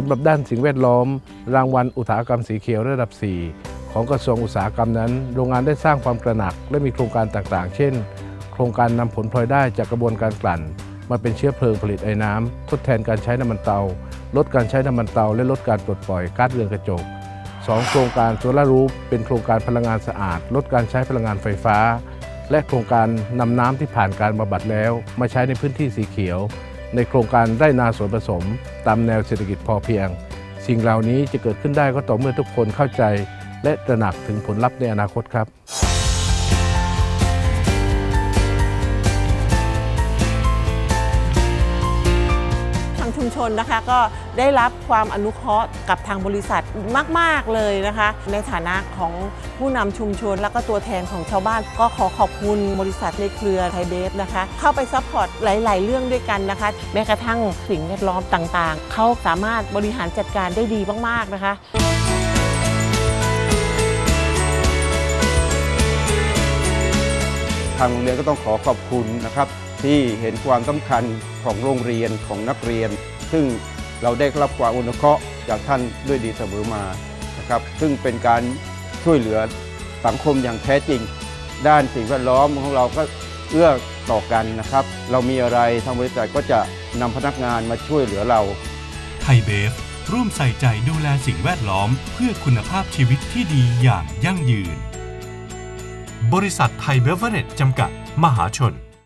สำหรับด้านสิ่งแวดล้อม รางวัลอุตสาหกรรมสีเขียวระดับ 4 ของกระทรวงอุตสาหกรรมนั้น โรงงานได้สร้างความตระหนักและมีโครงการต่างๆ เช่น โครงการนำผลพลอยได้จากกระบวนการกลั่น มาเป็นเชื้อเพลิงผลิตไอ้น้ำทดแทนการใช้น้ำมันเตา ลดการใช้น้ำมันเตา และลดการปลดปล่อยก๊าซเรือนกระจก 2 โครงการโซลารูฟเป็นโครงการพลังงานสะอาด ลดการใช้พลังงานไฟฟ้า และโครงการนำน้ำที่ผ่านการบำบัดแล้ว มาใช้ในพื้นที่สีเขียว ในโครงการไร่นาสวนผสม ตามแนวเศรษฐกิจพอเพียง สิ่งเหล่านี้จะเกิดขึ้นได้ก็ต่อเมื่อทุกคนเข้าใจ และตระหนักถึงผลลัพธ์ในอนาคตครับ ชุมชนนะคะก็ได้รับความอนุเคราะห์กับทางบริษัทมาก ๆ เลยนะคะ ในฐานะของผู้นำชุมชนแล้วก็ตัวแทนของชาวบ้าน ก็ขอขอบคุณบริษัทในเครือไทยเบฟนะคะ เข้าไปซัพพอร์ตหลาย ๆ เรื่องด้วยกันนะคะ แม้กระทั่งสิ่งแวดล้อมต่าง ๆ เขาสามารถบริหารจัดการได้ดีมาก ๆ นะคะทางโรงเรียนก็ต้องขอขอบคุณนะครับ ที่เห็นความสำคัญของโรงเรียนของนักเรียน ซึ่งเราได้รับความอนุเคราะห์จากท่านด้วยดีเสมอมานะครับ ซึ่งเป็นการช่วยเหลือสังคมอย่างแท้จริง ด้านสิ่งแวดล้อมของเราก็เอื้อต่อกันนะครับ เรามีอะไรทางบริษัทก็จะนำพนักงานมาช่วยเหลือเราไทยเบฟร่วมใส่ใจดูแลสิ่งแวดล้อมเพื่อคุณภาพชีวิตที่ดีอย่างยั่งยืน บริษัทไทยเบเวอร์เรจจำกัด มหาชน